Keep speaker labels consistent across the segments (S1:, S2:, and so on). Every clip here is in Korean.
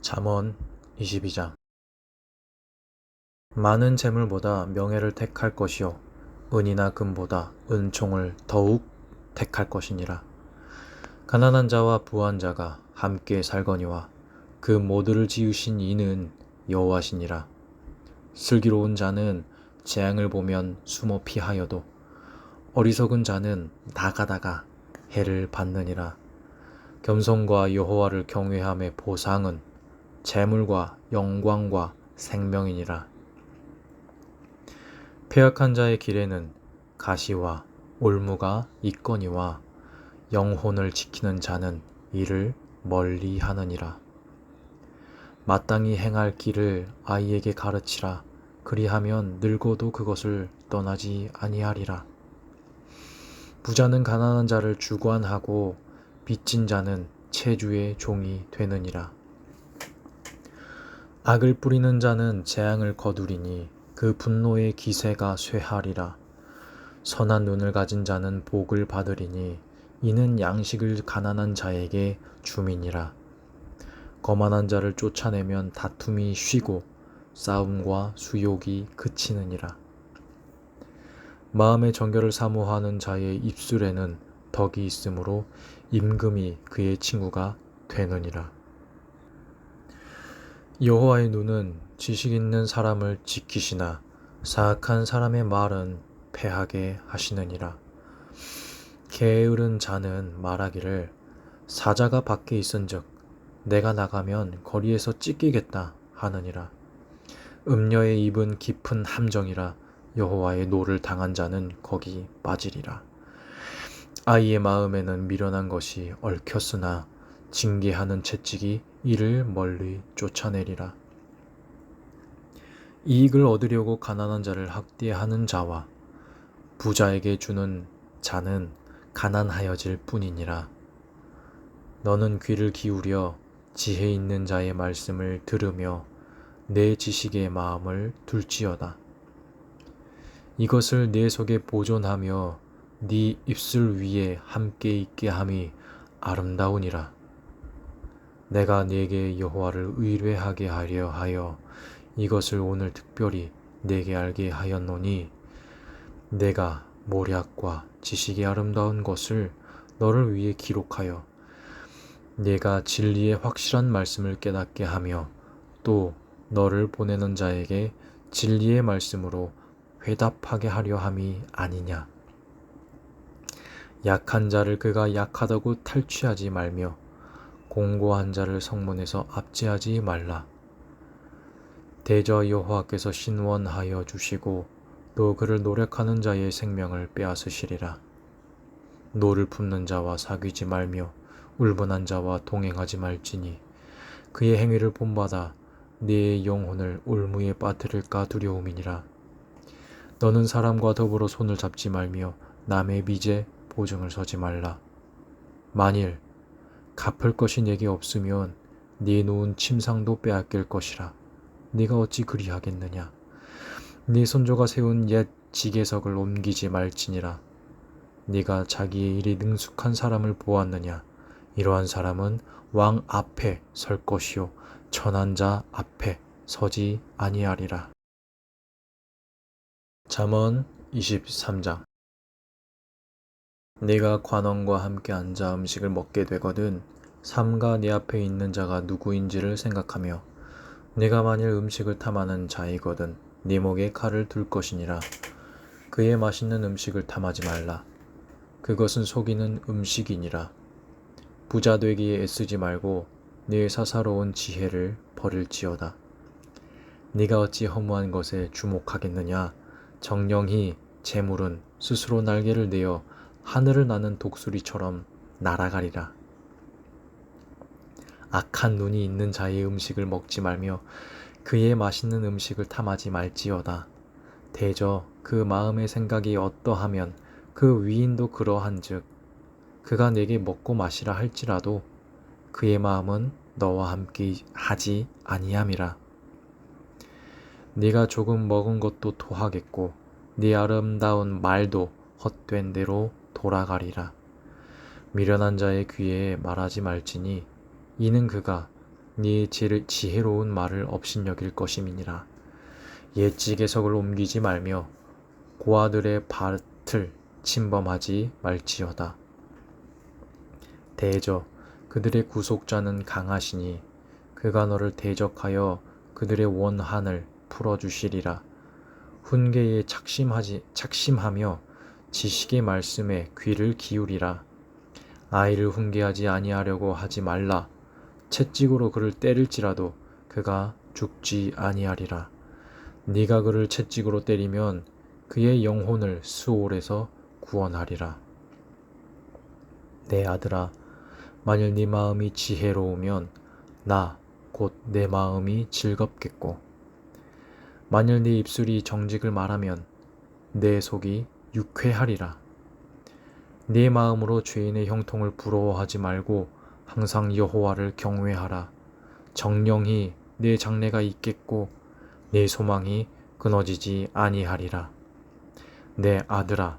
S1: 잠언 22장. 많은 재물보다 명예를 택할 것이요 은이나 금보다 은총을 더욱 택할 것이니라. 가난한 자와 부한 자가 함께 살거니와 그 모두를 지으신 이는 여호와시니라. 슬기로운 자는 재앙을 보면 숨어 피하여도 어리석은 자는 나가다가 해를 받느니라. 겸손과 여호와를 경외함의 보상은 재물과 영광과 생명이니라. 폐역한 자의 길에는 가시와 올무가 있거니와 영혼을 지키는 자는 이를 멀리 하느니라. 마땅히 행할 길을 아이에게 가르치라. 그리하면 늙어도 그것을 떠나지 아니하리라. 부자는 가난한 자를 주관하고 빚진 자는 체주의 종이 되느니라. 악을 뿌리는 자는 재앙을 거두리니 그 분노의 기세가 쇠하리라. 선한 눈을 가진 자는 복을 받으리니 이는 양식을 가난한 자에게 주민이라. 거만한 자를 쫓아내면 다툼이 쉬고 싸움과 수욕이 그치느니라. 마음의 정결을 사모하는 자의 입술에는 덕이 있으므로 임금이 그의 친구가 되느니라. 여호와의 눈은 지식 있는 사람을 지키시나 사악한 사람의 말은 패하게 하시느니라. 게으른 자는 말하기를 사자가 밖에 있은즉 내가 나가면 거리에서 찢기겠다 하느니라. 음녀의 입은 깊은 함정이라 여호와의 노를 당한 자는 거기 빠지리라. 아이의 마음에는 미련한 것이 얽혔으나 징계하는 채찍이 이를 멀리 쫓아내리라. 이익을 얻으려고 가난한 자를 학대하는 자와 부자에게 주는 자는 가난하여질 뿐이니라. 너는 귀를 기울여 지혜 있는 자의 말씀을 들으며 내 지식의 마음을 둘지어다. 이것을 내 속에 보존하며 네 입술 위에 함께 있게 함이 아름다우니라. 내가 네게 여호와를 의뢰하게 하려 하여 이것을 오늘 특별히 네게 알게 하였노니 내가 모략과 지식이 아름다운 것을 너를 위해 기록하여 네가 진리의 확실한 말씀을 깨닫게 하며 또 너를 보내는 자에게 진리의 말씀으로 회답하게 하려 함이 아니냐. 약한 자를 그가 약하다고 탈취하지 말며 공고한 자를 성문에서 압제하지 말라. 대저 여호와께서 신원하여 주시고 또 그를 노력하는 자의 생명을 빼앗으시리라. 노를 품는 자와 사귀지 말며 울분한 자와 동행하지 말지니 그의 행위를 본받아 네 영혼을 울무에 빠뜨릴까 두려움이니라. 너는 사람과 더불어 손을 잡지 말며 남의 빚에 보증을 서지 말라. 만일 갚을 것이 내게 없으면 네 놓은 침상도 빼앗길 것이라. 네가 어찌 그리하겠느냐? 네 손조가 세운 옛 지게석을 옮기지 말지니라. 네가 자기의 일이 능숙한 사람을 보았느냐? 이러한 사람은 왕 앞에 설 것이요 천한 자 앞에 서지 아니하리라. 잠언 23장 네가 관원과 함께 앉아 음식을 먹게 되거든 삼가 네 앞에 있는 자가 누구인지를 생각하며 네가 만일 음식을 탐하는 자이거든 네 목에 칼을 둘 것이니라. 그의 맛있는 음식을 탐하지 말라. 그것은 속이는 음식이니라. 부자 되기에 애쓰지 말고 네 사사로운 지혜를 버릴지어다. 네가 어찌 허무한 것에 주목하겠느냐? 정령히 재물은 스스로 날개를 내어 하늘을 나는 독수리처럼 날아가리라. 악한 눈이 있는 자의 음식을 먹지 말며 그의 맛있는 음식을 탐하지 말지어다. 대저 그 마음의 생각이 어떠하면 그 위인도 그러한즉 그가 내게 먹고 마시라 할지라도 그의 마음은 너와 함께 하지 아니함이라. 네가 조금 먹은 것도 토하겠고 네 아름다운 말도 헛된 대로 돌아가리라. 미련한 자의 귀에 말하지 말지니 이는 그가 네 지- 지혜로운 말을 업신여길 것임이니라. 옛 지계석을 옮기지 말며 고아들의 밭을 침범하지 말지어다. 대저 그들의 구속자는 강하시니 그가 너를 대적하여 그들의 원한을 풀어주시리라. 훈계에 착심하지 착심하며 지식의 말씀에 귀를 기울이라. 아이를 훈계하지 아니하려고 하지 말라. 채찍으로 그를 때릴지라도 그가 죽지 아니하리라. 네가 그를 채찍으로 때리면 그의 영혼을 수올에서 구원하리라. 내 아들아, 만일 네 마음이 지혜로우면 나 곧 내 마음이 즐겁겠고, 만일 네 입술이 정직을 말하면 내 속이 유쾌하리라. 네 마음으로 죄인의 형통을 부러워하지 말고 항상 여호와를 경외하라. 정령히 내 장래가 있겠고 내 소망이 끊어지지 아니하리라. 내 아들아,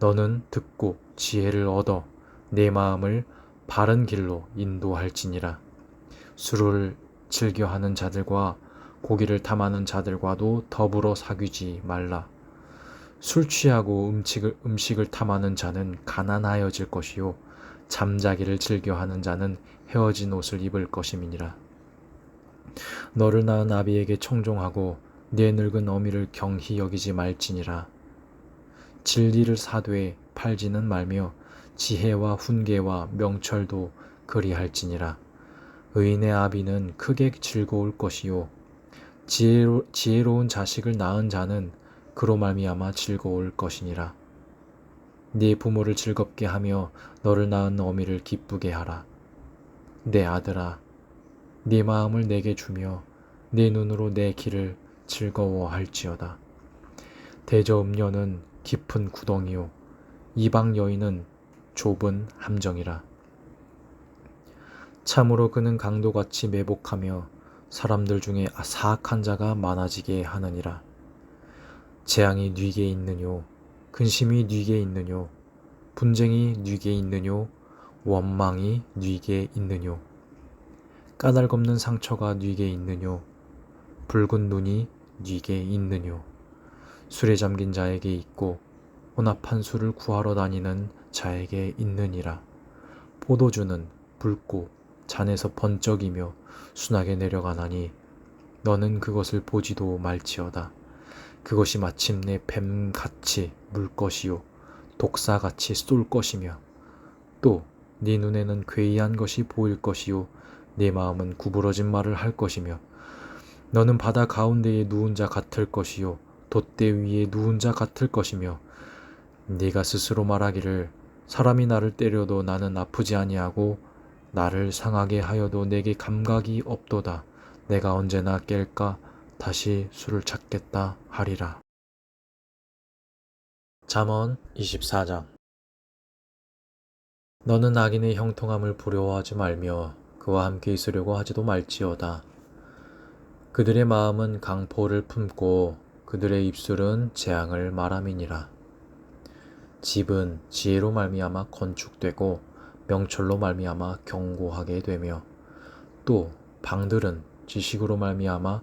S1: 너는 듣고 지혜를 얻어 내 마음을 바른 길로 인도할지니라. 술을 즐겨하는 자들과 고기를 탐하는 자들과도 더불어 사귀지 말라. 술 취하고 음식을, 음식을 탐하는 자는 가난하여질 것이요. 잠자기를 즐겨하는 자는 헤어진 옷을 입을 것임이니라. 너를 낳은 아비에게 청종하고 내 늙은 어미를 경히 여기지 말지니라. 진리를 사되 팔지는 말며 지혜와 훈계와 명철도 그리할지니라. 의인의 아비는 크게 즐거울 것이요 지혜로, 지혜로운 자식을 낳은 자는 그로 말미암아 즐거울 것이니라. 네 부모를 즐겁게 하며 너를 낳은 어미를 기쁘게 하라. 내 아들아, 네 마음을 내게 주며 네 눈으로 내 길을 즐거워할지어다. 대저 음녀는 깊은 구덩이요 이방 여인은 좁은 함정이라. 참으로 그는 강도같이 매복하며 사람들 중에 사악한 자가 많아지게 하느니라. 재앙이 뉘게 있느뇨? 근심이 뉘게 있느뇨? 분쟁이 뉘게 있느뇨? 원망이 뉘게 있느뇨? 까닭없는 상처가 뉘게 있느뇨? 붉은 눈이 뉘게 있느뇨? 술에 잠긴 자에게 있고 혼합한 술을 구하러 다니는 자에게 있느니라. 포도주는 붉고 잔에서 번쩍이며 순하게 내려가나니 너는 그것을 보지도 말지어다 그것이 마침내 뱀같이 물 것이요 독사같이 쏠 것이며 또 네 눈에는 괴이한 것이 보일 것이요 네 마음은 구부러진 말을 할 것이며 너는 바다 가운데에 누운 자 같을 것이요 돛대 위에 누운 자 같을 것이며 네가 스스로 말하기를 사람이 나를 때려도 나는 아프지 아니하고 나를 상하게 하여도 내게 감각이 없도다. 내가 언제나 깰까 다시 술을 찾겠다 하리라. 잠언 24장 너는 악인의 형통함을 부러워하지 말며 그와 함께 있으려고 하지도 말지어다. 그들의 마음은 강포를 품고 그들의 입술은 재앙을 말함이니라. 집은 지혜로 말미암아 건축되고 명철로 말미암아 견고하게 되며 또 방들은 지식으로 말미암아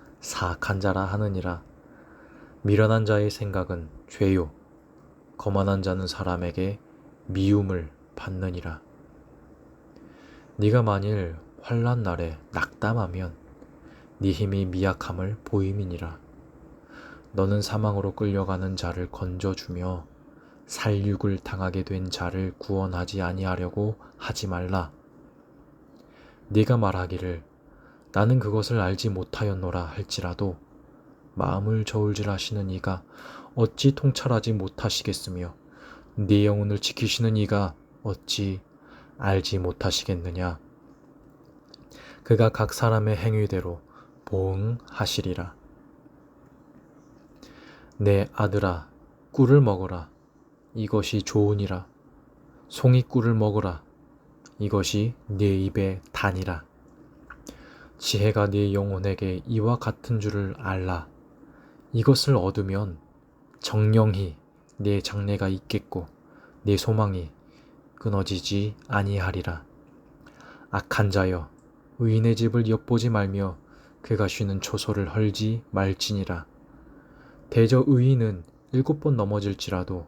S1: 사악한 자라 하느니라. 미련한 자의 생각은 죄요. 거만한 자는 사람에게 미움을 받느니라. 네가 만일 환란 날에 낙담하면 네 힘이 미약함을 보임이니라. 너는 사망으로 끌려가는 자를 건져주며 살육을 당하게 된 자를 구원하지 아니하려고 하지 말라. 네가 말하기를 나는 그것을 알지 못하였노라 할지라도 마음을 저울질하시는 이가 어찌 통찰하지 못하시겠으며 네 영혼을 지키시는 이가 어찌 알지 못하시겠느냐 그가 각 사람의 행위대로 보응하시리라. 내 아들아, 꿀을 먹어라. 이것이 좋으니라. 송이 꿀을 먹어라. 이것이 네 입의 단이라. 지혜가 네 영혼에게 이와 같은 줄을 알라. 이것을 얻으면 정령히 네 장래가 있겠고 네 소망이 끊어지지 아니하리라. 악한 자여 의인의 집을 엿보지 말며 그가 쉬는 초소를 헐지 말지니라. 대저 의인은 일곱 번 넘어질지라도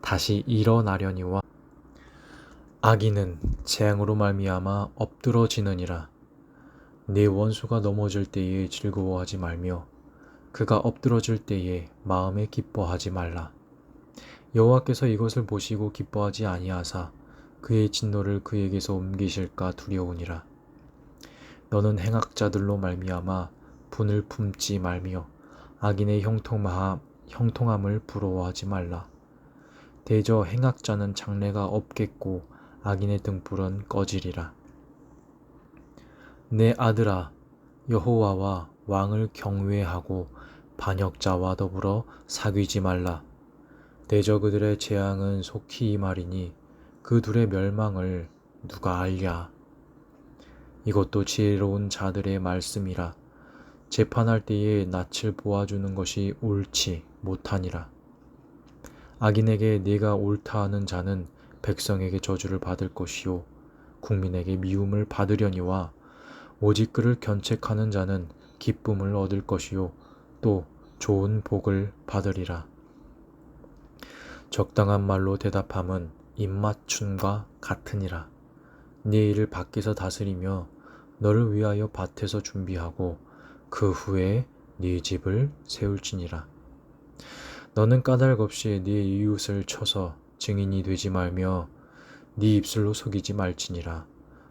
S1: 다시 일어나려니와 악인은 재앙으로 말미암아 엎드러지느니라. 네 원수가 넘어질 때에 즐거워하지 말며 그가 엎드러질 때에 마음에 기뻐하지 말라. 여호와께서 이것을 보시고 기뻐하지 아니하사 그의 진노를 그에게서 옮기실까 두려우니라. 너는 행악자들로 말미암아 분을 품지 말며 악인의 형통함, 형통함을 부러워하지 말라. 대저 행악자는 장래가 없겠고 악인의 등불은 꺼지리라. 내 아들아 여호와와 왕을 경외하고 반역자와 더불어 사귀지 말라. 대저 그들의 재앙은 속히 임하리니 그 둘의 멸망을 누가 알랴. 이것도 지혜로운 자들의 말씀이라. 재판할 때에 낯을 보아주는 것이 옳지 못하니라. 악인에게 네가 옳다 하는 자는 백성에게 저주를 받을 것이요 국민에게 미움을 받으려니와 오직 그를 견책하는 자는 기쁨을 얻을 것이요 또 좋은 복을 받으리라. 적당한 말로 대답함은 입맞춤과 같으니라. 네 일을 밖에서 다스리며 너를 위하여 밭에서 준비하고 그 후에 네 집을 세울지니라. 너는 까닭 없이 네 이웃을 쳐서 증인이 되지 말며 네 입술로 속이지 말지니라.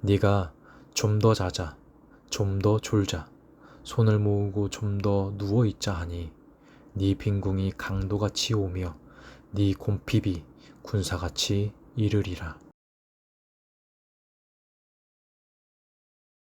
S1: 네가 좀 더 자자, 좀 더 졸자, 손을 모으고 좀 더 누워 있자 하니 네 빈궁이 강도같이 오며 네 곰핍이 군사같이 이르리라.